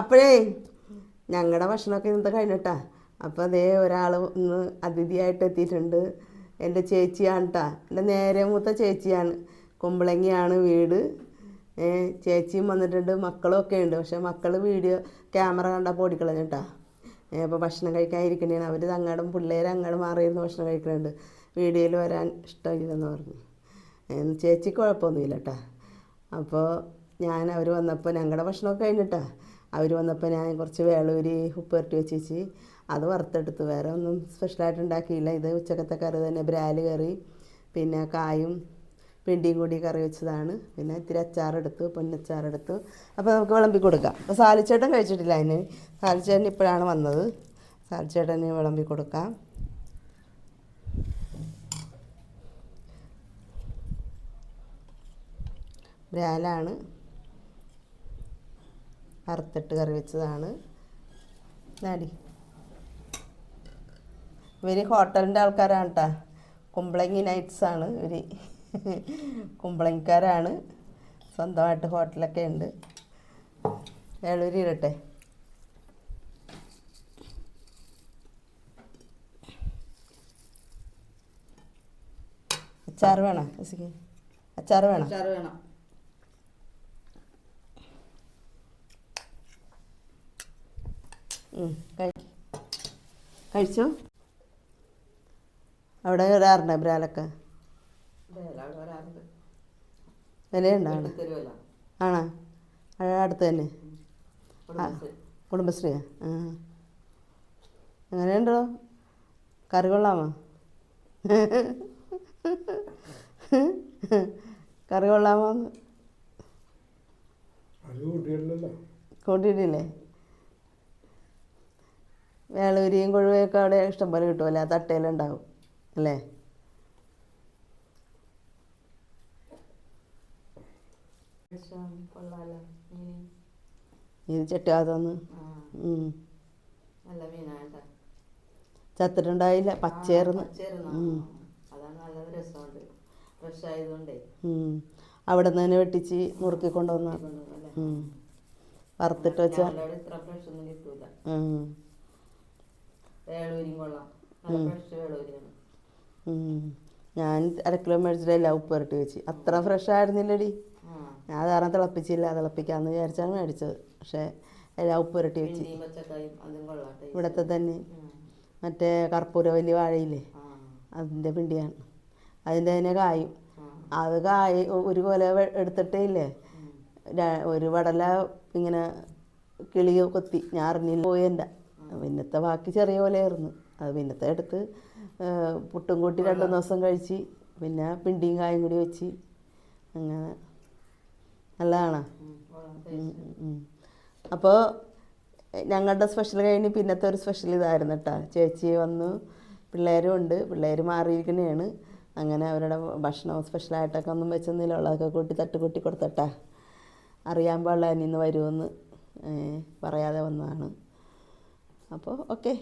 അപ്പോഴേ ഞങ്ങളുടെ ഭക്ഷണമൊക്കെ ഇന്നത്തെ കഴിഞ്ഞിട്ടാ. അപ്പോൾ അതേ ഒരാൾ ഇന്ന് അതിഥിയായിട്ട് എത്തിയിട്ടുണ്ട്. എന്റെ ചേച്ചിയാണ് കേട്ടാ എന്റെ നേരെ മൂത്ത ചേച്ചിയാണ്. കുമ്പളങ്ങിയാണ് വീട്. ചേച്ചിയും വന്നിട്ടുണ്ട്. മക്കളും ഒക്കെ ഉണ്ട്. പക്ഷേ മക്കൾ വീഡിയോ ക്യാമറ കണ്ടപ്പോൾ ഓടിക്കളഞ്ഞിട്ടാ. അപ്പോൾ ഭക്ഷണം കഴിക്കാതിരിക്കണേണ് അവർ അങ്ങോട്ടും പിള്ളേർ അങ്ങോട്ട് മാറിയിരുന്ന് ഭക്ഷണം കഴിക്കുന്നുണ്ട് വീഡിയോയിൽ വരാൻ ഇഷ്ടമില്ലെന്ന് പറഞ്ഞു. ചേച്ചിക്ക് കുഴപ്പമൊന്നുമില്ല കേട്ടാ അപ്പോൾ ഞാൻ അവർ വന്നപ്പോൾ ഞങ്ങളുടെ ഭക്ഷണമൊക്കെ കഴിഞ്ഞിട്ടാ. അവർ വന്നപ്പോൾ ഞാൻ കുറച്ച് വേളൂരി ഉപ്പ് പുരട്ടി വെച്ചേച്ച്. അത് വറുത്തെടുത്ത്. വേറെ ഒന്നും സ്പെഷ്യലായിട്ട് ഉണ്ടാക്കിയില്ല. ഇത് ഉച്ചക്കത്തെ കറി തന്നെ. ബ്രാൽ കറി പിന്നെ കായും പിണ്ടിയും കൂടി കറി വെച്ചതാണ്. പിന്നെ ഇത്തിരി അച്ചാറെടുത്തു പൊന്നച്ചാറെടുത്തു. അപ്പോൾ നമുക്ക് വിളമ്പി കൊടുക്കാം. അപ്പോൾ സാലിച്ചേട്ടൻ കഴിച്ചിട്ടില്ല അതിന്. സാലിച്ചേട്ടൻ ഇപ്പോഴാണ് വന്നത്. സാലിച്ചേട്ടന് വിളമ്പി കൊടുക്കാം. ബ്രാലാണ്. വറുത്തിട്ട് കറി വെച്ചതാണ്. നാടി ഇവർ ഹോട്ടലിന്റെ ആൾക്കാരാണ് കേട്ടോ കുമ്പളങ്ങി നൈറ്റ്സ് ആണ് ഇവർ കുമ്പളങ്ങിക്കാരാണ്. സ്വന്തമായിട്ട് ഹോട്ടലൊക്കെ ഉണ്ട്. ഏളൂരിടട്ടെ അച്ചാർ വേണോ? അച്ചാർ വേണം? അച്ചാറ് വേണം. കഴിച്ചോ? അവിടെ വരാറുണ്ട് ബ്രാലൊക്കെ വിലയുണ്ടാണ് ആണോ? അടുത്ത് തന്നെ? കുടുംബശ്രീ. കുടുംബശ്രീയാ ആ. അങ്ങനെയുണ്ടോ കറി കൊള്ളാമോ? കറി കൊള്ളാമോ? കൂട്ടിയിട്ടില്ലേ? വേളൂരിയും കൊഴുവയൊക്കെ അവിടെ ഇഷ്ടംപോലെ കിട്ടുമല്ലോ ആ തട്ടയിലുണ്ടാവും. അല്ലേ? ഇത് മീനായിട്ടാ ചത്തിട്ടുണ്ടായില്ല. പച്ചേർന്ന്. അവിടെ നിന്ന് തന്നെ വെട്ടിച്ച് മുറുക്കി കൊണ്ടുവന്ന. വറുത്തിട്ട് വെച്ച. വേളൂരിയും കൊള്ളാം. ഫ്രഷ്. ഞാൻ അര കിലോ മേടിച്ചിട്ടില്ല ഉപ്പ് പുരട്ടി വെച്ച്. അത്ര ഫ്രഷ് ആയിരുന്നില്ലടി. ഞാൻ കാരണം തിളപ്പിച്ചില്ല. തിളപ്പിക്കാമെന്ന് വിചാരിച്ചാണ് മേടിച്ചത്. പക്ഷേ എല്ലാം ഉപ്പ് പുരട്ടി വെച്ച്. ഇവിടത്തെ തന്നെ. മറ്റേ കർപ്പൂര വലിയ വാഴയില്ലേ? അതിന്റെ പിണ്ടിയാണ്. അതിന്റെ തന്നെ കായും. അത് കായ് ഒരു കൊല എടുത്തിട്ടേ ഇല്ലേ? ഒരു വടല ഇങ്ങനെ കിളി കൊത്തി. ഞാൻ അറിഞ്ഞില്ല. പോയി എന്റെ. പിന്നത്തെ ബാക്കി ചെറിയ പോലെയായിരുന്നു. അത് പിന്നത്തെ എടുത്ത് പുട്ടും കൂട്ടി രണ്ട് ദിവസം കഴിച്ച് പിന്നെ പിണ്ടിയും കായും കൂടി വെച്ച് അങ്ങനെ. നല്ലതാണ്. അപ്പോൾ ഞങ്ങളുടെ സ്പെഷ്യൽ കഴിഞ്ഞ് പിന്നത്തെ ഒരു സ്പെഷ്യൽ ഇതായിരുന്നു കേട്ടോ. ചേച്ചി വന്നു പിള്ളേരും ഉണ്ട് പിള്ളേർ മാറിയിരിക്കുന്നതാണ് അങ്ങനെ അവരുടെ ഭക്ഷണം സ്പെഷ്യലായിട്ടൊക്കെ ഒന്നും വെച്ചൊന്നുമില്ല. ഉള്ളതൊക്കെ കൂട്ടി തട്ടുകൂട്ടി കൊടുത്തട്ടാ. അറിയാൻ പാടില്ല ഇന്ന് വരുമെന്ന് പറയാതെ വന്നതാണ്. അപ്പോൾ ഓക്കെ.